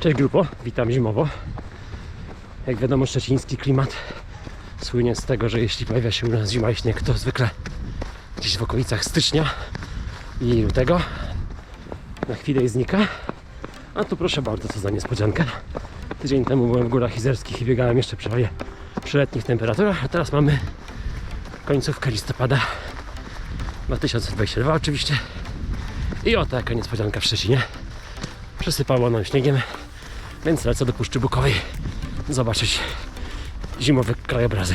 Cześć grupo, witam zimowo. Jak wiadomo, szczeciński klimat słynie z tego, że jeśli pojawia się u nas zima i śnieg, to zwykle gdzieś w okolicach stycznia i lutego na chwilę znika. A tu proszę bardzo, co za niespodzianka. Tydzień temu byłem w górach izerskich i biegałem jeszcze przy, przy letnich temperaturach, a teraz mamy końcówkę listopada 2022 oczywiście. I oto jaka niespodzianka w Szczecinie. Przysypało nam śniegiem, więc lecę do Puszczy Bukowej zobaczyć zimowe krajobrazy.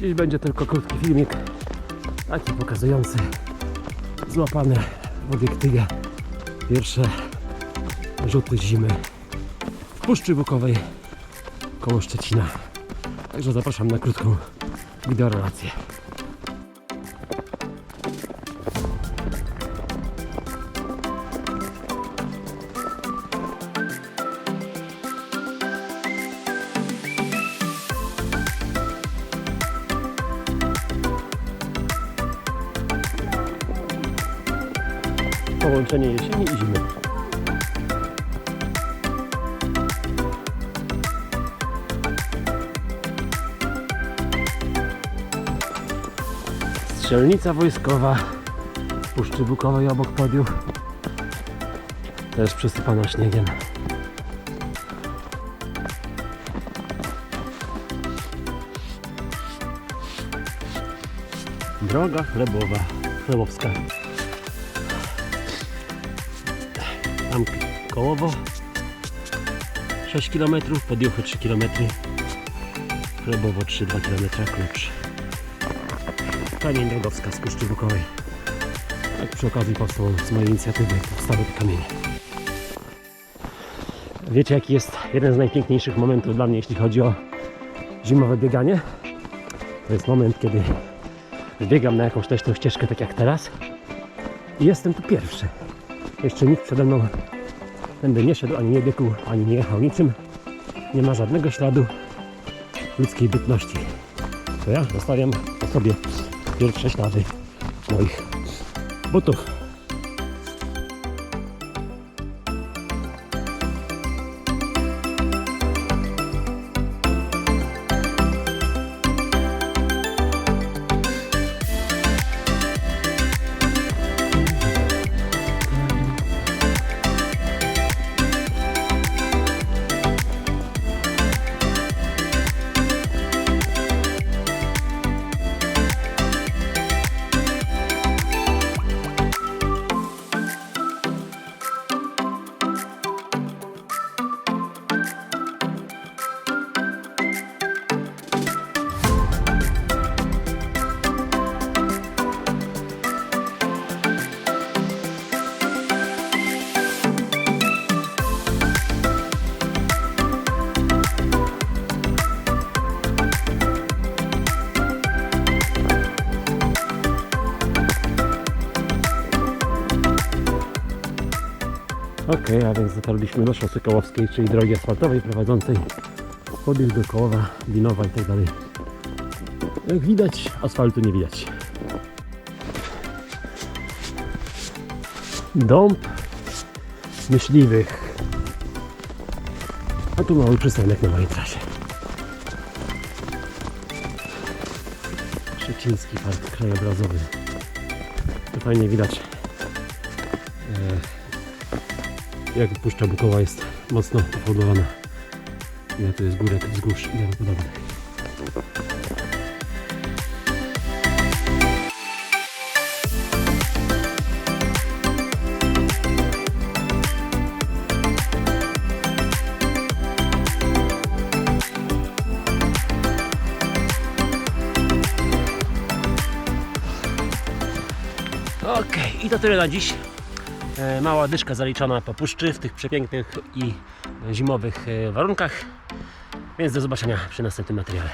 Dziś będzie tylko krótki filmik, taki pokazujący złapane w obiektywie pierwsze rzuty zimy w Puszczy Bukowej koło Szczecina. Także zapraszam na krótką wideorelację. Połączenie jesieni i zimy. Strzelnica wojskowa w Puszczy Bukowej obok podiów. Też przysypana śniegiem. Droga chlebowa, chlebowska. Tam kołowo 6 km, podiuchy 3 km, chlebowo 3-2 km, klucz. Kamień drogowska z Puszczy Bukowej. Tak przy okazji powstał z mojej inicjatywy powstały te kamienie. Wiecie jaki jest jeden z najpiękniejszych momentów dla mnie, jeśli chodzi o zimowe bieganie? To jest moment, kiedy biegam na jakąś leśną ścieżkę, tak jak teraz i jestem tu pierwszy. Jeszcze nikt przede mną tędy nie szedł, ani nie biegł, ani nie jechał niczym. Nie ma żadnego śladu ludzkiej bytności. To ja zostawiam po sobie pierwsze ślady moich butów. Ok, a więc dotarliśmy do szosy kołowskiej, czyli drogi asfaltowej prowadzącej podróż do Kołowa, Winowa i tak dalej. Jak widać, asfaltu nie widać. Dąb myśliwych. A tu mały przystanek na mojej trasie. Szczeciński Park Krajobrazowy. Tu fajnie widać jak Puszcza Bukowa jest mocno pohodowana. Ile to jest górek, wzgórz i tym podobnych. Okej, i to tyle na dziś. E, Mała dyszka zaliczona po puszczy w tych przepięknych i zimowych e, warunkach. Więc do zobaczenia przy następnym materiale.